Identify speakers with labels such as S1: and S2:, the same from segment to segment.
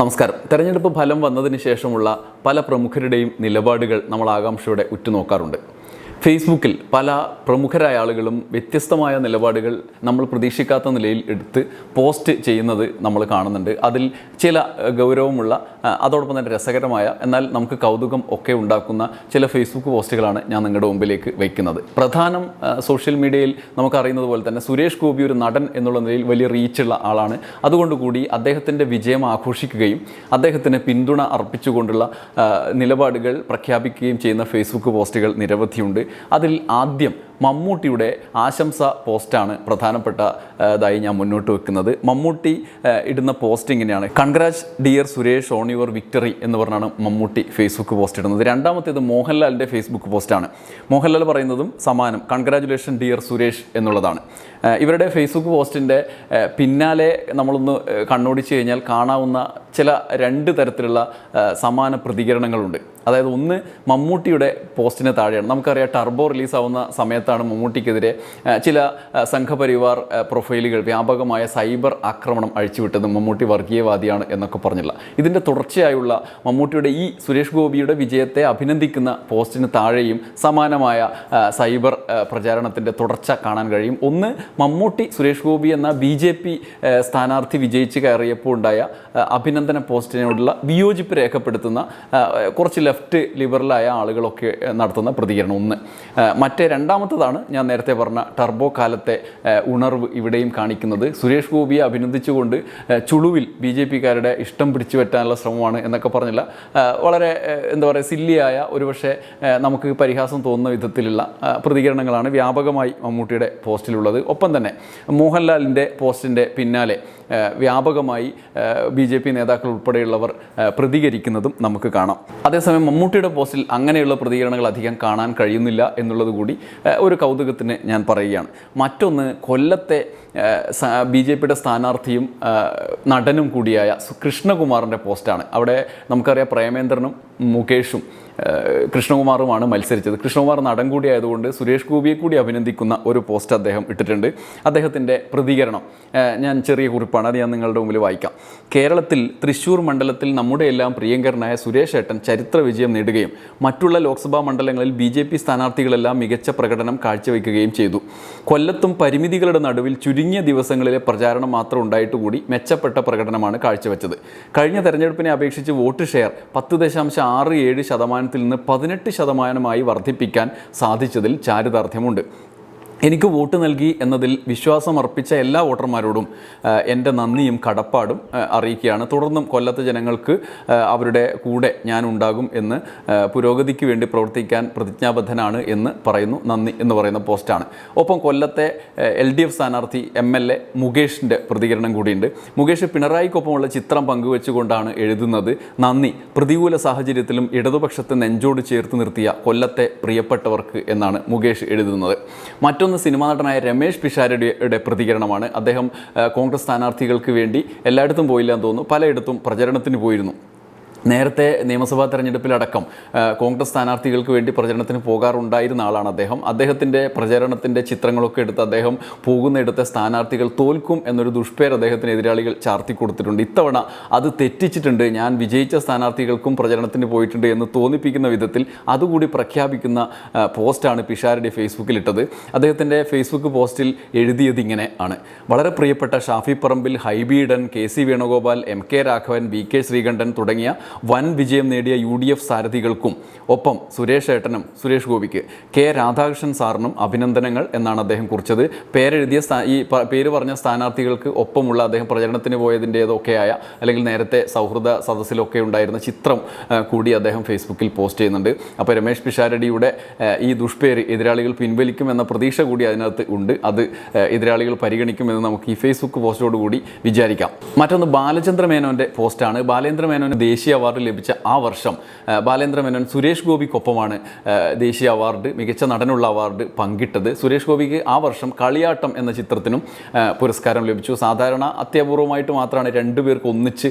S1: നമസ്കാരം. തെരഞ്ഞെടുപ്പ് ഫലം വന്നതിന് ശേഷമുള്ള പല പ്രമുഖരുടെയും നിലപാടുകൾ നമ്മൾ ആകാംക്ഷയോടെ ഉറ്റുനോക്കാറുണ്ട്. ഫേസ്ബുക്കിൽ പല പ്രമുഖരായ ആളുകളും വ്യത്യസ്തമായ നിലപാടുകൾ നമ്മൾ പ്രതീക്ഷിക്കാത്ത നിലയിൽ എടുത്ത് പോസ്റ്റ് ചെയ്യുന്നത് നമ്മൾ കാണുന്നുണ്ട്. അതിൽ ചില ഗൗരവമുള്ള അതോടൊപ്പം തന്നെ രസകരമായ എന്നാൽ നമുക്ക് കൗതുകം ഒക്കെ ഉണ്ടാക്കുന്ന ചില ഫേസ്ബുക്ക് പോസ്റ്റുകളാണ് ഞാൻ നിങ്ങളുടെ മുമ്പിലേക്ക് വയ്ക്കുന്നത്. പ്രധാനം സോഷ്യൽ മീഡിയയിൽ നമുക്കറിയുന്നത് പോലെ തന്നെ സുരേഷ് ഗോപി ഒരു നടൻ എന്നുള്ള നിലയിൽ വലിയ റീച്ചുള്ള ആളാണ്. അതുകൊണ്ടുകൂടി അദ്ദേഹത്തിന്റെ വിജയം ആഘോഷിക്കുകയും അദ്ദേഹത്തിന് പിന്തുണ അർപ്പിച്ചുകൊണ്ടുള്ള നിലപാടുകൾ പ്രഖ്യാപിക്കുകയും ചെയ്യുന്ന ഫേസ്ബുക്ക് പോസ്റ്റുകൾ നിരവധിയുണ്ട്. അതിൽ ആദ്യം മമ്മൂട്ടിയുടെ ആശംസ പോസ്റ്റാണ് പ്രധാനപ്പെട്ട ആ, ഇതായി ഞാൻ മുന്നോട്ട് വെക്കുന്നത്. മമ്മൂട്ടി ഇടുന്ന പോസ്റ്റ് ഇങ്ങനെയാണ്. Congrats dear Suresh on your victory എന്ന് പറഞ്ഞാണ് മമ്മൂട്ടി ഫേസ്ബുക്ക് പോസ്റ്റ് ഇടുന്നത്. രണ്ടാമത്തേത് മോഹൻലാലിന്റെ ഫേസ്ബുക്ക് പോസ്റ്റാണ് മോഹൻലാൽ പറയുന്നതും സമാനം. കൺഗ്രാറ്റുലേഷൻ ഡിയർ സുരേഷ് എന്നുള്ളതാണ്. ഇവരുടെ ഫേസ്ബുക്ക് പോസ്റ്റിന്റെ പിന്നാലെ നമ്മളൊന്ന് കണ്ണോടിച്ച് കഴിഞ്ഞാൽ കാണാവുന്ന ചില രണ്ട് തരത്തിലുള്ള സമാന പ്രതികരണങ്ങളുണ്ട്. അതായത് ഒന്ന് മമ്മൂട്ടിയുടെ പോസ്റ്റിന് താഴെയാണ്. നമുക്കറിയാം ടർബോ റിലീസാവുന്ന സമയത്താണ് മമ്മൂട്ടിക്കെതിരെ ചില സംഘപരിവാർ പ്രൊഫൈലുകൾ വ്യാപകമായ സൈബർ ആക്രമണം അഴിച്ചുവിട്ടത് മമ്മൂട്ടി വർഗീയവാദിയാണ് എന്നൊക്കെ പറഞ്ഞില്ല. ഇതിന്റെ തുടർച്ചയായുള്ള മമ്മൂട്ടിയുടെ ഈ സുരേഷ് ഗോപിയുടെ വിജയത്തെ അഭിനന്ദിക്കുന്ന പോസ്റ്റിന് താഴെയും സമാനമായ സൈബർ പ്രചാരണത്തിന്റെ തുടർച്ച കാണാൻ കഴിയും. ഒന്ന് മമ്മൂട്ടി സുരേഷ് ഗോപി എന്ന ബി ജെ പി സ്ഥാനാർത്ഥി വിജയിച്ച് കയറിയപ്പോൾ ഉണ്ടായ അഭിനന്ദന പോസ്റ്റിനോടുള്ള വിയോജിപ്പ് രേഖപ്പെടുത്തുന്ന കുറച്ച് ലെഫ്റ്റ് ലിബറലായ ആളുകളൊക്കെ നടത്തുന്ന പ്രതികരണം. ഒന്ന് മറ്റേ മറ്റേ രണ്ടാമത്തതാണ് ഞാൻ നേരത്തെ പറഞ്ഞ ടർബോ കാലത്തെ ഉണർവ് ഇവിടെയും കാണിക്കുന്നത്. സുരേഷ് ഗോപിയെ അഭിനന്ദിച്ചുകൊണ്ട് ചുളുവിൽ ബി ജെ പിക്കാരുടെ ഇഷ്ടം പിടിച്ചു പറ്റാനുള്ള ശ്രമമാണ് എന്നൊക്കെ പറഞ്ഞില്ല. വളരെ എന്താ പറയുക സില്ലിയായ ഒരുപക്ഷെ നമുക്ക് പരിഹാസം തോന്നുന്ന വിധത്തിലുള്ള പ്രതികരണങ്ങളാണ് വ്യാപകമായി മമ്മൂട്ടിയുടെ പോസ്റ്റിലുള്ളത്. ഒപ്പം തന്നെ മോഹൻലാലിന്റെ പോസ്റ്റിന്റെ പിന്നാലെ വ്യാപകമായി ബി ജെ പി നേതാക്കൾ ഉൾപ്പെടെയുള്ളവർ പ്രതികരിക്കുന്നതും നമുക്ക് കാണാം. അതേസമയം മമ്മൂട്ടിയുടെ പോസ്റ്റിൽ അങ്ങനെയുള്ള പ്രതികരണങ്ങൾ അധികം കാണാൻ കഴിയുന്നില്ല എന്നുള്ളത് കൂടി ഒരു കൗതുകത്തിന് ഞാൻ പറയുകയാണ്. മറ്റൊന്ന് കൊല്ലത്തെ ബി ജെ പിയുടെ സ്ഥാനാർത്ഥിയും നടനും കൂടിയായ കൃഷ്ണകുമാറിന്റെ പോസ്റ്റാണ്. അവിടെ നമുക്കറിയാം പ്രേമേന്ദ്രനും മുകേഷും കൃഷ്ണകുമാറുമാണ് മത്സരിച്ചത്. കൃഷ്ണകുമാർ നടൻ കൂടിയായതുകൊണ്ട് സുരേഷ് ഗോപിയെ കൂടി അഭിനന്ദിക്കുന്ന ഒരു പോസ്റ്റ് അദ്ദേഹം ഇട്ടിട്ടുണ്ട്. അദ്ദേഹത്തിന്റെ പ്രതികരണം ഞാൻ ചെറിയ കുറിപ്പാണ് അത് ഞാൻ നിങ്ങളുടെ മുമ്പിൽ വായിക്കാം. കേരളത്തിൽ തൃശ്ശൂർ മണ്ഡലത്തിൽ നമ്മുടെ എല്ലാം പ്രിയങ്കരനായ സുരേഷ് ഏട്ടൻ ചരിത്ര വിജയം നേടുകയും മറ്റുള്ള ലോക്സഭാ മണ്ഡലങ്ങളിൽ ബി ജെ പി സ്ഥാനാർത്ഥികളെല്ലാം മികച്ച പ്രകടനം കാഴ്ചവെക്കുകയും ചെയ്തു. കൊല്ലത്തും പരിമിതികളുടെ നടുവിൽ ചുരുങ്ങിയ ദിവസങ്ങളിലെ പ്രചാരണം മാത്രം ഉണ്ടായിട്ട് കൂടി മെച്ചപ്പെട്ട പ്രകടനമാണ് കാഴ്ചവെച്ചത്. കഴിഞ്ഞ തെരഞ്ഞെടുപ്പിനെ അപേക്ഷിച്ച് വോട്ട് ഷെയർ പത്ത് ദശാംശം ആറ് ഏഴ് ശതമാനത്തിൽ നിന്ന് പതിനെട്ട് ശതമാനമായി വർദ്ധിപ്പിക്കാൻ സാധിച്ചതിൽ ചാരിതാർത്ഥ്യമുണ്ട്. എനിക്ക് വോട്ട് നൽകി എന്നതിൽ വിശ്വാസം അർപ്പിച്ച എല്ലാ വോട്ടർമാരോടും എന്റെ നന്ദിയും കടപ്പാടും അറിയിക്കുകയാണ്. തുടർന്നും കൊല്ലത്തെ ജനങ്ങൾക്ക് അവരുടെ കൂടെ ഞാൻ ഉണ്ടാകും എന്ന് പുരോഗതിക്ക് വേണ്ടി പ്രവർത്തിക്കാൻ പ്രതിജ്ഞാബദ്ധനാണ് എന്ന് പറയുന്നു. നന്ദി എന്ന് പറയുന്ന പോസ്റ്റാണ്. ഒപ്പം കൊല്ലത്തെ എൽ ഡി എഫ് സ്ഥാനാർത്ഥി എം എൽ എ മുകേഷിന്റെ പ്രതികരണം കൂടിയുണ്ട്. മുകേഷ് പിണറായിക്കൊപ്പമുള്ള ചിത്രം പങ്കുവെച്ചുകൊണ്ടാണ് എഴുതുന്നത്. നന്ദി. പ്രതികൂല സാഹചര്യത്തിലും ഇടതുപക്ഷത്തെ നെഞ്ചോട് ചേർത്ത് നിർത്തിയ കൊല്ലത്തെ പ്രിയപ്പെട്ടവർക്ക് എന്നാണ് മുകേഷ് എഴുതുന്നത്. മറ്റൊന്ന് സിനിമാ നടനായ രമേഷ് പിഷാരടിയുടെ പ്രതികരണമാണ്. അദ്ദേഹം കോൺഗ്രസ് സ്ഥാനാർത്ഥികൾക്ക് വേണ്ടി എല്ലായിടത്തും പോയില്ല എന്ന് തോന്നുന്നു. പലയിടത്തും പ്രചരണത്തിന് പോയിരുന്നു. നേരത്തെ നിയമസഭാ തെരഞ്ഞെടുപ്പിലടക്കം കോൺഗ്രസ് സ്ഥാനാർത്ഥികൾക്ക് വേണ്ടി പ്രചരണത്തിന് പോകാറുണ്ടായിരുന്ന ആളാണ് അദ്ദേഹം. അദ്ദേഹത്തിന്റെ പ്രചരണത്തിന്റെ ചിത്രങ്ങളൊക്കെ എടുത്ത് അദ്ദേഹം പോകുന്നിടത്തെ സ്ഥാനാർത്ഥികൾ തോൽക്കും എന്നൊരു ദുഷ്പേർ അദ്ദേഹത്തിന് എതിരാളികൾ ചാർത്തി കൊടുത്തിട്ടുണ്ട്. ഇത്തവണ അത് തെറ്റിച്ചിട്ടുണ്ട്. ഞാൻ വിജയിച്ച സ്ഥാനാർത്ഥികൾക്കും പ്രചരണത്തിന് പോയിട്ടുണ്ട് എന്ന് തോന്നിപ്പിക്കുന്ന വിധത്തിൽ അതുകൂടി പ്രഖ്യാപിക്കുന്ന പോസ്റ്റാണ് പിഷാരടി ഫേസ്ബുക്കിൽ ഇട്ടത് അദ്ദേഹത്തിന്റെ ഫേസ്ബുക്ക് പോസ്റ്റിൽ എഴുതിയത് ഇങ്ങനെ ആണ്. വളരെ പ്രിയപ്പെട്ട Shafi Parambil Hibi Eden K C Venugopal M K Raghavan V K Sreekandan തുടങ്ങിയ വൻ വിജയം നേടിയ യു ഡി എഫ് സാരഥികൾക്കും ഒപ്പം സുരേഷ് ഏട്ടനും സുരേഷ് ഗോപിക്ക് കെ രാധാകൃഷ്ണൻ സാറിനും അഭിനന്ദനങ്ങൾ എന്നാണ് അദ്ദേഹം കുറിച്ചത്. പേരെഴുതിയ ഈ പേര് പറഞ്ഞ സ്ഥാനാർത്ഥികൾക്ക് ഒപ്പമുള്ള അദ്ദേഹം പ്രചരണത്തിന് പോയതിന്റേതൊക്കെയായ അല്ലെങ്കിൽ നേരത്തെ സൗഹൃദ സദസ്സിലൊക്കെ ഉണ്ടായിരുന്ന ചിത്രം കൂടി അദ്ദേഹം ഫേസ്ബുക്കിൽ പോസ്റ്റ് ചെയ്യുന്നുണ്ട്. അപ്പോൾ രമേശ് പിഷാരടിയുടെ ഈ ദുഷ്പേര് എതിരാളികൾ പിൻവലിക്കുമെന്ന പ്രതീക്ഷ കൂടി അതിനകത്ത് ഉണ്ട്. അത് എതിരാളികൾ പരിഗണിക്കുമെന്ന് നമുക്ക് ഈ ഫേസ്ബുക്ക് പോസ്റ്റോടുകൂടി വിചാരിക്കാം. മറ്റൊന്ന് ബാലചന്ദ്ര മേനോന്റെ പോസ്റ്റാണ്. ബാലേന്ദ്ര മേനോൻ ദേശീയ അവാർഡ് ലഭിച്ച ആ വർഷം ബാലേന്ദ്ര മേനോൻ സുരേഷ് ഗോപിക്കൊപ്പമാണ് ദേശീയ അവാർഡ് മികച്ച നടനുള്ള അവാർഡ് പങ്കിട്ടത്. സുരേഷ് ഗോപിക്ക് ആ വർഷം കളിയാട്ടം എന്ന ചിത്രത്തിനും പുരസ്കാരം ലഭിച്ചു. സാധാരണ അത്യപൂർവമായിട്ട് മാത്രമാണ് രണ്ടുപേർക്ക് ഒന്നിച്ച്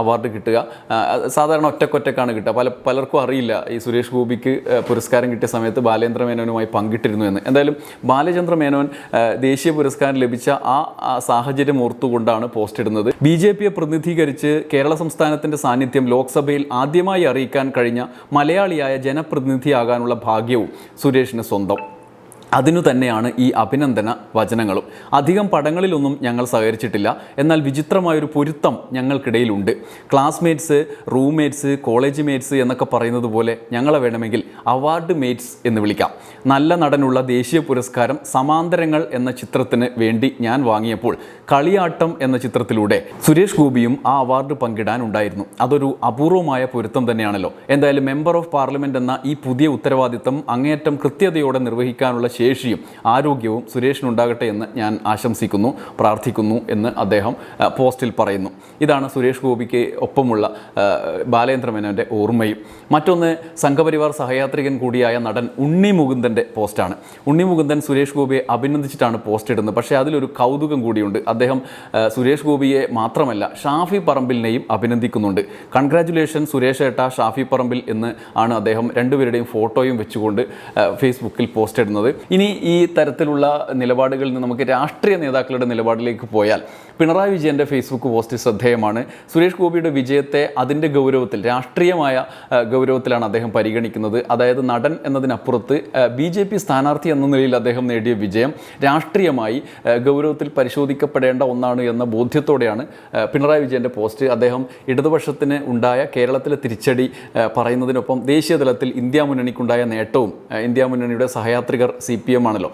S1: അവാർഡ് കിട്ടുക. സാധാരണ ഒറ്റക്കൊറ്റക്കാണ് കിട്ടുക. പല പലർക്കും അറിയില്ല ഈ സുരേഷ് ഗോപിക്ക് പുരസ്കാരം കിട്ടിയ സമയത്ത് ബാലേന്ദ്ര മേനോനുമായി പങ്കിട്ടിരുന്നു എന്ന്. എന്തായാലും ബാലചന്ദ്ര മേനോൻ ദേശീയ പുരസ്കാരം ലഭിച്ച ആ സാഹചര്യം ഓർത്തുകൊണ്ടാണ് പോസ്റ്റ് ഇടുന്നത്. ബി ജെ പിയെ പ്രതിനിധീകരിച്ച് കേരള സംസ്ഥാനത്തിന്റെ സാന്നിധ്യം ലോക്സഭയിൽ ആദ്യമായി അറിയിക്കാൻ കഴിഞ്ഞ മലയാളിയായ ജനപ്രതിനിധിയാകാനുള്ള ഭാഗ്യവും സുരേഷിന് സ്വന്തം. അതിനു തന്നെയാണ് ഈ അഭിനന്ദന വചനങ്ങളും. അധികം പടങ്ങളിലൊന്നും ഞങ്ങൾ സഹകരിച്ചിട്ടില്ല. എന്നാൽ വിചിത്രമായൊരു പൊരുത്തം ഞങ്ങൾക്കിടയിലുണ്ട്. ക്ലാസ്മേറ്റ്സ് റൂംമേറ്റ്സ് കോളേജ് മേറ്റ്സ് എന്നൊക്കെ പറയുന്നത് പോലെ ഞങ്ങളെ വേണമെങ്കിൽ അവാർഡ് മേറ്റ്സ് എന്ന് വിളിക്കാം. നല്ല നടനുള്ള ദേശീയ പുരസ്കാരം സമാന്തരങ്ങൾ എന്ന ചിത്രത്തിന് വേണ്ടി ഞാൻ വാങ്ങിയപ്പോൾ കളിയാട്ടം എന്ന ചിത്രത്തിലൂടെ സുരേഷ് ഗോപിയും ആ അവാർഡ് പങ്കിടാൻ ഉണ്ടായിരുന്നു അതൊരു അപൂർവമായ പൊരുത്തം തന്നെയാണല്ലോ. എന്തായാലും മെമ്പർ ഓഫ് പാർലമെന്റ് എന്ന ഈ പുതിയ ഉത്തരവാദിത്തം അങ്ങേയറ്റം കൃത്യതയോടെ നിർവഹിക്കാനുള്ള ശേഷിയും ആരോഗ്യവും സുരേഷിനുണ്ടാകട്ടെ എന്ന് ഞാൻ ആശംസിക്കുന്നു പ്രാർത്ഥിക്കുന്നു എന്ന് അദ്ദേഹം പോസ്റ്റിൽ പറയുന്നു. ഇതാണ് സുരേഷ് ഗോപിക്ക് ഒപ്പമുള്ള ആ, ബാലേന്ദ്ര മേനോന്റെ ഓർമ്മയും. മറ്റൊന്ന് സംഘപരിവാർ സഹയാത്രികൻ കൂടിയായ നടൻ ഉണ്ണി മുകുന്ദന്റെ പോസ്റ്റാണ്. ഉണ്ണി മുകുന്ദൻ സുരേഷ് ഗോപിയെ അഭിനന്ദിച്ചിട്ടാണ് പോസ്റ്റ് ഇടുന്നത് പക്ഷേ അതിലൊരു കൗതുകം കൂടിയുണ്ട്. അദ്ദേഹം സുരേഷ് ഗോപിയെ മാത്രമല്ല ഷാഫി പറമ്പിലിനെയും അഭിനന്ദിക്കുന്നുണ്ട്. കൺഗ്രാറ്റുലേഷൻ സുരേഷ് ഏട്ട ഷാഫി പറമ്പിൽ എന്ന് ആണ് അദ്ദേഹം രണ്ടുപേരുടെയും ഫോട്ടോയും വെച്ചുകൊണ്ട് ഫേസ്ബുക്കിൽ പോസ്റ്റ് ഇടുന്നത് ഇനി ഈ തരത്തിലുള്ള നിലപാടുകളിൽ നിന്ന് നമുക്ക് രാഷ്ട്രീയ നേതാക്കളുടെ നിലപാടിലേക്ക് പോയാൽ പിണറായി വിജയന്റെ ഫേസ്ബുക്ക് പോസ്റ്റ് ശ്രദ്ധേയമാണ്. സുരേഷ് ഗോപിയുടെ വിജയത്തെ അതിന്റെ ഗൗരവത്തിൽ രാഷ്ട്രീയമായ ഗൗരവത്തിലാണ് അദ്ദേഹം പരിഗണിക്കുന്നത്. അതായത് നടൻ എന്നതിനപ്പുറത്ത് ബി ജെ പി സ്ഥാനാർത്ഥി എന്ന നിലയിൽ അദ്ദേഹം നേടിയ വിജയം രാഷ്ട്രീയമായി ഗൗരവത്തിൽ പരിശോധിക്കപ്പെടേണ്ട ഒന്നാണ് എന്ന ബോധ്യത്തോടെയാണ് പിണറായി വിജയന്റെ പോസ്റ്റ് അദ്ദേഹം ഇടതുപക്ഷത്തിന് ഉണ്ടായ കേരളത്തിലെ തിരിച്ചടി പറയുന്നതിനൊപ്പം ദേശീയ തലത്തിൽ ഇന്ത്യ മുന്നണിക്കുണ്ടായ നേട്ടവും ഇന്ത്യ മുന്നണിയുടെ സഹയാത്രികർ സി പി എം ആണല്ലോ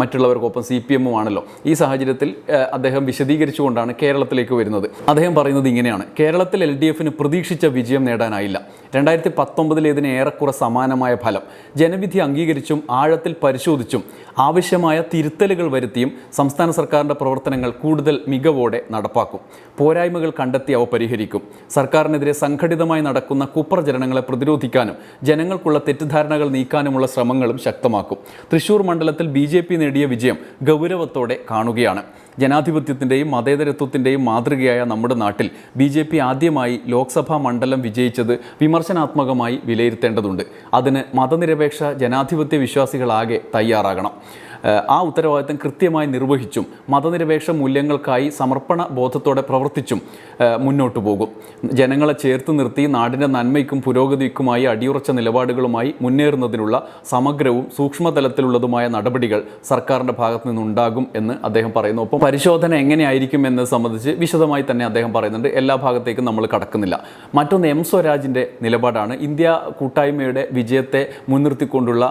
S1: മറ്റുള്ളവർക്കൊപ്പം സി പി എമ്മും ആണല്ലോ ഈ സാഹചര്യത്തിൽ അദ്ദേഹം വിശദീകരിച്ചുകൊണ്ടാണ് കേരളത്തിലേക്ക് വരുന്നത്. അദ്ദേഹം പറയുന്നത് ഇങ്ങനെയാണ്. കേരളത്തിൽ എൽ ഡി എഫിന് പ്രതീക്ഷിച്ച വിജയം നേടാനായില്ല. രണ്ടായിരത്തി പത്തൊമ്പതിലേതിന് ഏറെക്കുറെ സമാനമായ ഫലം. ജനവിധി അംഗീകരിച്ചും ആഴത്തിൽ പരിശോധിച്ചും ആവശ്യമായ തിരുത്തലുകൾ വരുത്തിയും സംസ്ഥാന സർക്കാരിന്റെ പ്രവർത്തനങ്ങൾ കൂടുതൽ മികവോടെ നടപ്പാക്കും. പോരായ്മകൾ കണ്ടെത്തി അവ പരിഹരിക്കും. സർക്കാരിനെതിരെ സംഘടിതമായി നടക്കുന്ന കുപ്രചരണങ്ങളെ പ്രതിരോധിക്കാനും ജനങ്ങൾക്കുള്ള തെറ്റിദ്ധാരണകൾ നീക്കാനുമുള്ള ശ്രമങ്ങളും ശക്തമാക്കും. തൃശൂർ മണ്ഡലത്തിൽ ബി ജെ പി നേടിയ വിജയം ഗൗരവത്തോടെ കാണുകയാണ്. ജനാധിപത്യത്തിന്റെയും മതേതരത്വത്തിന്റെയും മാതൃകയായ നമ്മുടെ നാട്ടിൽ ബി ജെ പി ആദ്യമായി ലോക്സഭാ മണ്ഡലം വിജയിച്ചത് വിമർശനാത്മകമായി വിലയിരുത്തേണ്ടതുണ്ട്. അതിന് മതനിരപേക്ഷ ജനാധിപത്യ വിശ്വാസികളാകെ തയ്യാറാകണം. ആ ഉത്തരവാദിത്തം കൃത്യമായി നിർവഹിച്ചും മതനിരപേക്ഷ മൂല്യങ്ങൾക്കായി സമർപ്പണ ബോധത്തോടെ പ്രവർത്തിച്ചും മുന്നോട്ടു പോകും. ജനങ്ങളെ ചേർത്ത് നിർത്തി നാടിന്റെ നന്മയ്ക്കും പുരോഗതിക്കുമായി അടിയുറച്ച നിലപാടുകളുമായി മുന്നേറുന്നതിനുള്ള സമഗ്രവും സൂക്ഷ്മതലത്തിലുള്ളതുമായ നടപടികൾ സർക്കാരിന്റെ ഭാഗത്തു നിന്നുണ്ടാകും എന്ന് അദ്ദേഹം പറയുന്നു. ഒപ്പം പരിശോധന എങ്ങനെയായിരിക്കും എന്നത് സംബന്ധിച്ച് വിശദമായി തന്നെ അദ്ദേഹം പറയുന്നുണ്ട്. എല്ലാ ഭാഗത്തേക്കും നമ്മൾ കടക്കുന്നില്ല. മറ്റൊന്ന് എം സ്വരാജിന്റെ നിലപാടാണ്. ഇന്ത്യ കൂട്ടായ്മയുടെ വിജയത്തെ മുൻനിർത്തിക്കൊണ്ടുള്ള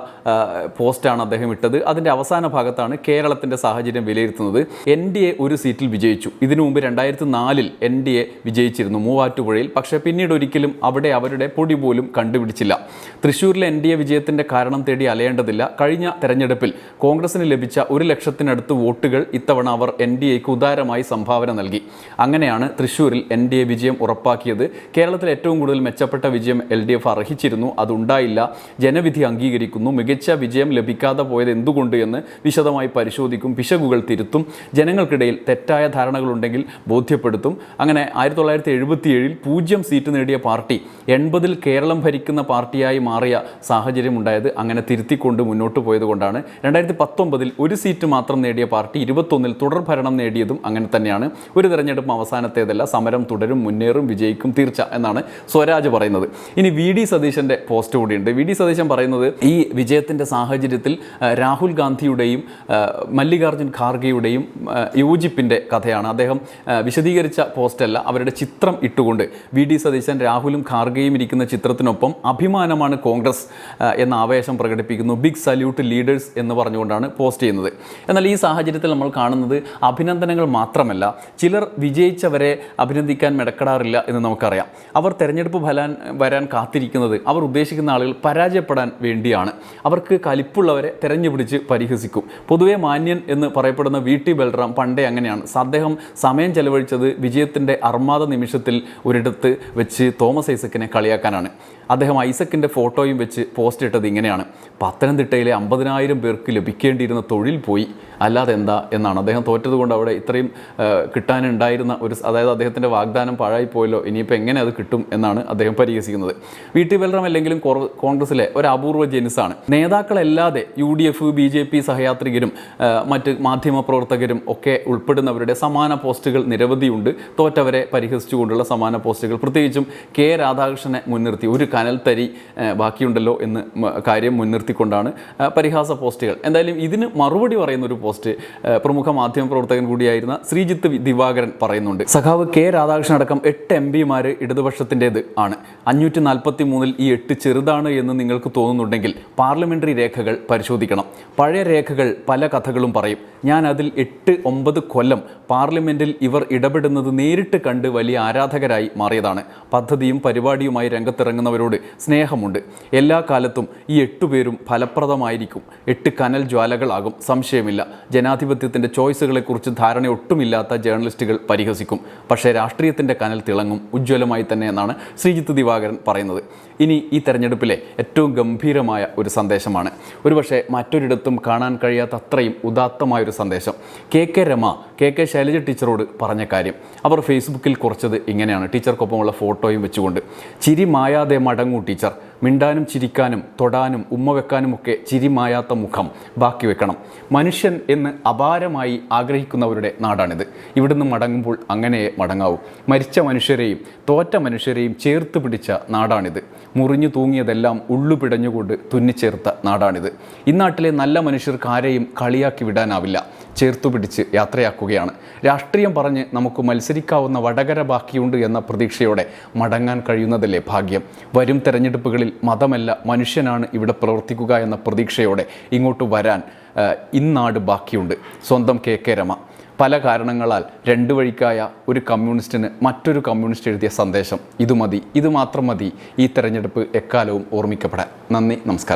S1: പോസ്റ്റാണ് അദ്ദേഹം ഇട്ടത്. അതിന്റെ അവസാന ഭാഗത്താണ് കേരളത്തിന്റെ സാഹചര്യം വിലയിരുത്തുന്നത്. എൻ ഡി എ ഒരു സീറ്റിൽ വിജയിച്ചു. ഇതിനു മുമ്പ് രണ്ടായിരത്തി നാലിൽ എൻ ഡി എ വിജയിച്ചിരുന്നു മൂവാറ്റുപുഴയിൽ. പക്ഷേ പിന്നീട് ഒരിക്കലും അവിടെ അവരുടെ പൊടി പോലും കണ്ടുപിടിച്ചില്ല. തൃശ്ശൂരിലെ എൻ ഡി എ വിജയത്തിന്റെ കാരണം തേടി അലയേണ്ടതില്ല. കഴിഞ്ഞ തെരഞ്ഞെടുപ്പിൽ കോൺഗ്രസിന് ലഭിച്ച ഒരു ലക്ഷത്തിനടുത്ത് വോട്ടുകൾ ഇത്തവണ അവർ എൻ ഡി എക്ക് ഉദാരമായി സംഭാവന നൽകി. അങ്ങനെയാണ് തൃശ്ശൂരിൽ എൻ ഡി എ വിജയം ഉറപ്പാക്കിയത്. കേരളത്തിൽ ഏറ്റവും കൂടുതൽ മെച്ചപ്പെട്ട വിജയം എൽ ഡി എഫ് അർഹിച്ചിരുന്നു. അതുണ്ടായില്ല. ജനവിധി അംഗീകരിക്കുന്നു. മികച്ച വിജയം ലഭിക്കാതെ പോയത് എന്തുകൊണ്ട് എന്ന് വിശദമായി പരിശോധിക്കും പിശകുകൾ തിരുത്തും ജനങ്ങൾക്കിടയിൽ തെറ്റായ ധാരണകളുണ്ടെങ്കിൽ ബോധ്യപ്പെടുത്തും. അങ്ങനെ ആയിരത്തി തൊള്ളായിരത്തി എഴുപത്തി ഏഴിൽ പൂജ്യം സീറ്റ് നേടിയ പാർട്ടി എൺപതിൽ കേരളം ഭരിക്കുന്ന പാർട്ടിയായി മാറിയ സാഹചര്യം ഉണ്ടായത് അങ്ങനെ തിരുത്തിക്കൊണ്ട് മുന്നോട്ട് പോയതുകൊണ്ടാണ്. രണ്ടായിരത്തി പത്തൊമ്പതിൽ ഒരു സീറ്റ് മാത്രം നേടിയ പാർട്ടി ഇരുപത്തൊന്നിൽ തുടർ ഭരണം നേടിയതും അങ്ങനെ തന്നെയാണ്. ഒരു തെരഞ്ഞെടുപ്പ് അവസാനത്തേതല്ല സമരം തുടരും മുന്നേറും വിജയിക്കും തീർച്ച എന്നാണ് സ്വരാജ് പറയുന്നത്. ഇനി വി ഡി സതീശന്റെ പോസ്റ്റ് കൂടിയുണ്ട്. വി ഡി സതീശൻ പറയുന്നത് ഈ വിജയത്തിന്റെ സാഹചര്യത്തിൽ രാഹുൽ ഗാന്ധിയുടെയും ആ, മല്ലികാർജുൻ ഖാർഗെയുടെയും യോജിപ്പിന്റെ കഥയാണ്. അദ്ദേഹം വിശദീകരിച്ച പോസ്റ്റല്ല അവരുടെ ചിത്രം ഇട്ടുകൊണ്ട് വി ഡി സതീശൻ രാഹുലും ഖാർഗെയും ഇരിക്കുന്ന ചിത്രത്തിനൊപ്പം അഭിമാനമാണ് കോൺഗ്രസ് എന്ന ആവേശം പ്രകടിപ്പിക്കുന്നു. ബിഗ് സല്യൂട്ട് ലീഡേഴ്സ് എന്ന് പറഞ്ഞുകൊണ്ടാണ് പോസ്റ്റ് ചെയ്യുന്നത്. എന്നാൽ ഈ സാഹചര്യത്തിൽ നമ്മൾ കാണുന്നത് അഭിനന്ദനങ്ങൾ മാത്രമല്ല. ചിലർ വിജയിച്ചവരെ അഭിനന്ദിക്കാൻ മെടക്കെടാറില്ല എന്ന് നമുക്കറിയാം. അവർ തെരഞ്ഞെടുപ്പ് ഫലാൻ വരാൻ കാത്തിരിക്കുന്നത് അവർ ഉദ്ദേശിക്കുന്ന ആളുകൾ പരാജയപ്പെടാൻ വേണ്ടിയാണ്. അവർക്ക് കലിപ്പുള്ളവരെ തെരഞ്ഞുപിടിച്ച് പരിഹസിക്കും പരിഹസിക്കും പൊതുവെ മാന്യൻ എന്ന് പറയപ്പെടുന്ന വി ടി ബൽറാം പണ്ടേ അങ്ങനെയാണ്. അദ്ദേഹം സമയം ചെലവഴിച്ചത് വിജയത്തിന്റെ അർമാദ നിമിഷത്തിൽ ഒരിടത്ത് വെച്ച് തോമസ് ഐസക്കിനെ കളിയാക്കാനാണ്. അദ്ദേഹം ഐസക്കിന്റെ ഫോട്ടോയും വെച്ച് പോസ്റ്റ് ഇട്ടത് ഇങ്ങനെയാണ്. പത്തനംതിട്ടയിലെ അമ്പതിനായിരം പേർക്ക് ലഭിക്കേണ്ടിയിരുന്ന തൊഴിൽ പോയി. അല്ലാതെ എന്താ എന്നാണ്. അദ്ദേഹം തോറ്റതുകൊണ്ട് അവിടെ ഇത്രയും കിട്ടാനുണ്ടായിരുന്ന ഒരു അതായത് അദ്ദേഹത്തിന്റെ വാഗ്ദാനം പാഴായിപ്പോയല്ലോ ഇനിയിപ്പോൾ എങ്ങനെ അത് കിട്ടും എന്നാണ് അദ്ദേഹം പരിഹസിക്കുന്നത്. വി. ടി. ബലറാം അല്ലെങ്കിലും കോൺഗ്രസിലെ ഒരു അപൂർവ ജനുസാണ്. നേതാക്കളല്ലാതെ U D F B J P സഹയാത്രികരും മറ്റ് മാധ്യമ പ്രവർത്തകരും ഒക്കെ ഉൾപ്പെടുന്നവരുടെ സമാന പോസ്റ്റുകൾ നിരവധിയുണ്ട്. തോറ്റവരെ പരിഹസിച്ചുകൊണ്ടുള്ള സമാന പോസ്റ്റുകൾ. പ്രത്യേകിച്ചും കെ രാധാകൃഷ്ണനെ മുൻനിർത്തി. ഒരു കനൽ തരി ആ, ബാക്കിയുണ്ടല്ലോ എന്ന് കാര്യം മുൻനിർത്തിക്കൊണ്ടാണ് പരിഹാസ പോസ്റ്റുകൾ. എന്തായാലും ഇതിന് മറുപടി പറയുന്ന ഒരു പോസ്റ്റ് പ്രമുഖ മാധ്യമ പ്രവർത്തകൻ കൂടിയായിരുന്ന ശ്രീജിത്ത് ദിവാകരൻ പറയുന്നുണ്ട്. സഖാവ് കെ രാധാകൃഷ്ണൻ അടക്കം എട്ട് എം പിമാർ ഇടതുപക്ഷത്തിന്റെത് ആണ്. അഞ്ഞൂറ്റി നാൽപ്പത്തി മൂന്നിൽ ഈ എട്ട് ചെറുതാണ് എന്ന് നിങ്ങൾക്ക് തോന്നുന്നുണ്ടെങ്കിൽ പാർലമെന്ററി രേഖകൾ പരിശോധിക്കണം. പഴയ രേഖകൾ പല കഥകളും പറയും. ഞാൻ അതിൽ എട്ട് ഒമ്പത് കൊല്ലം പാർലമെന്റിൽ ഇവർ ഇടപെടുന്നത് നേരിട്ട് കണ്ട് വലിയ ആരാധകരായി മാറിയതാണ്. പദ്ധതിയും പരിപാടിയുമായി രംഗത്തിറങ്ങുന്നവരോട് സ്നേഹമുണ്ട്. എല്ലാ കാലത്തും ഈ എട്ടുപേരും ഫലപ്രദമായിരിക്കും. എട്ട് കനൽ ജ്വാലകളാകും സംശയമില്ല. ജനാധിപത്യത്തിന്റെ ചോയ്സുകളെക്കുറിച്ച് ധാരണ ഒട്ടുമില്ലാത്ത ജേർണലിസ്റ്റുകൾ പരിഹസിക്കും. പക്ഷേ രാഷ്ട്രീയത്തിന്റെ കനൽ തിളങ്ങും ഉജ്ജ്വലമായി തന്നെ എന്നാണ് ശ്രീജിത്ത് ദിവാകരൻ പറയുന്നത്. ഇനി ഈ തെരഞ്ഞെടുപ്പിലെ ഏറ്റവും ഗംഭീരമായ ഒരു സന്ദേശമാണ്. ഒരുപക്ഷെ മറ്റൊരിടത്തും കാണാൻ കഴിയാത്ത അത്രയും ഉദാത്തമായൊരു സന്ദേശം. K K Rema K K Shailaja ടീച്ചറോട് പറഞ്ഞ കാര്യം. അവർ ഫേസ്ബുക്കിൽ കുറച്ചത് ഇങ്ങനെയാണ്. ടീച്ചർക്കൊപ്പമുള്ള ഫോട്ടോയും വെച്ചുകൊണ്ട്. ചിരി മായാതെ മടങ്ങൂ ടീച്ചർ. മിണ്ടാനും ചിരിക്കാനും തൊടാനും ഉമ്മ വെക്കാനും ഒക്കെ ചിരി മായാത്ത മുഖം ബാക്കി വെക്കണം. മനുഷ്യൻ എന്ന് അപാരമായി ആഗ്രഹിക്കുന്നവരുടെ നാടാണിത്. ഇവിടുന്ന് മടങ്ങുമ്പോൾ അങ്ങനെ മടങ്ങാവൂ. മരിച്ച മനുഷ്യരെയും തോറ്റ മനുഷ്യരെയും ചേർത്ത് പിടിച്ച നാടാണിത്. മുറിഞ്ഞു തൂങ്ങിയതെല്ലാം ഉള്ളു പിടഞ്ഞുകൊണ്ട് തുന്നിച്ചേർത്ത നാടാണിത്. ഇന്നാട്ടിലെ നല്ല മനുഷ്യർക്ക് ആരെയും കളിയാക്കി വിടാനാവില്ല. ചേർത്തു പിടിച്ച് യാത്രയാക്കുകയാണ്. രാഷ്ട്രീയം പറഞ്ഞ് നമുക്ക് മത്സരിക്കാവുന്ന വടകര ബാക്കിയുണ്ട് എന്ന പ്രതീക്ഷയോടെ മടങ്ങാൻ കഴിയുന്നതല്ലേ ഭാഗ്യം? വരും തെരഞ്ഞെടുപ്പുകളിൽ മതമല്ല മനുഷ്യനാണ് ഇവിടെ പ്രവർത്തിക്കുക എന്ന പ്രതീക്ഷയോടെ ഇങ്ങോട്ട് വരാൻ ഇന്നാട് ബാക്കിയുണ്ട്. സ്വന്തം കെ കെ രമ. പല കാരണങ്ങളാൽ രണ്ടു വഴിക്കായ ഒരു കമ്മ്യൂണിസ്റ്റിന് മറ്റൊരു കമ്മ്യൂണിസ്റ്റ് എഴുതിയ സന്ദേശം ഇത് മതി ഇത് മാത്രം മതി ഈ തെരഞ്ഞെടുപ്പ് എക്കാലവും ഓർമ്മിക്കപ്പെടാൻ. നന്ദി നമസ്കാരം.